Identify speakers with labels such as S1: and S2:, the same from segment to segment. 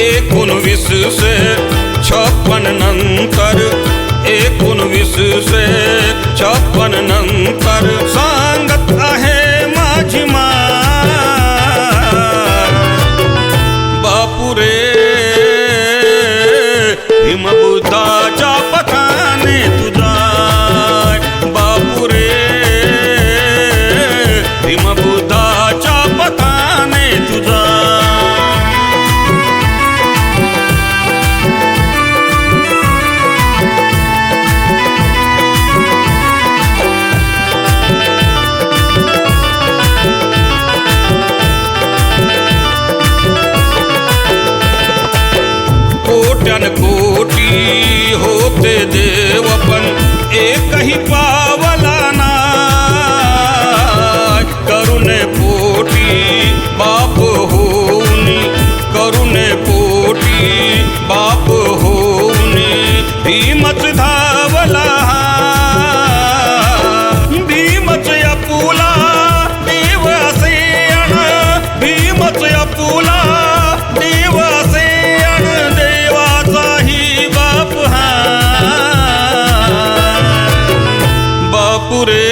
S1: एकोणवीसशे छप्पन नंतर एकोणवीसशे छप्पन नंतर सांगत आहे माझी मा बापुरे हिमबुद्धाच्या कोट्यान कोटी होते देव पण एकही पावन बापुरे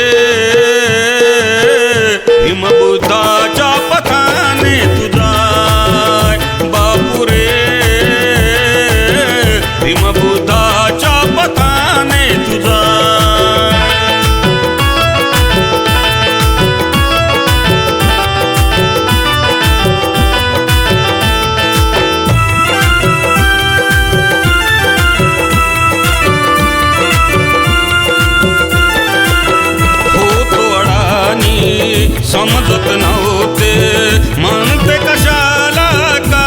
S1: समजत नव्हते. म्हणते कशाला काय?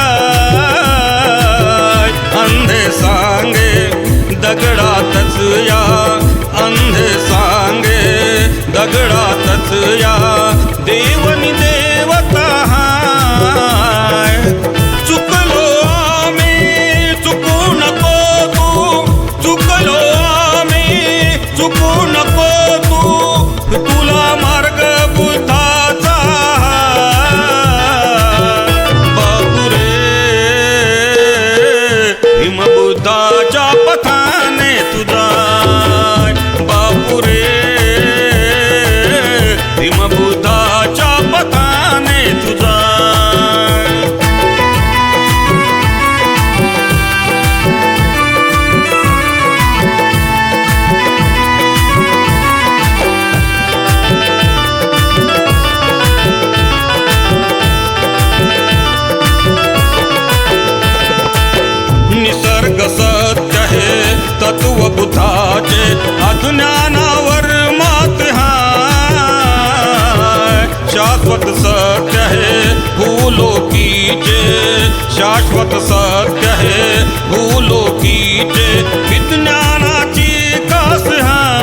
S1: अंधे सांगे दगडातच या. अंधे सांगे दगडातच या. देवनी देवत चुकू तू. तुला मार्ग बुद्धाचा भूलोकीचे शाश्वत सत्य हे भूलोकीचे विज्ञानाची कास हाय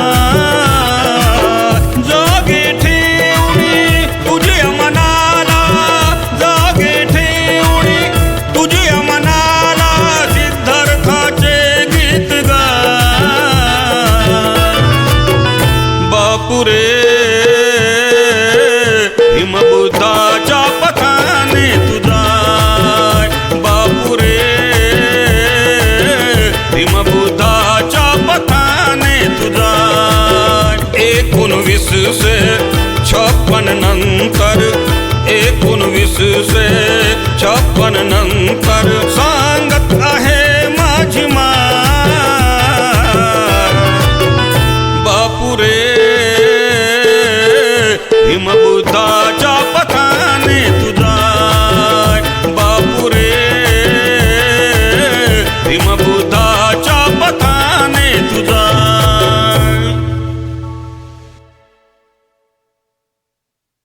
S1: वीसशे छप्पन नंतर एकोणवीसशे छप्पन नंतर सांगत आहे माझी मा बापुरे हिम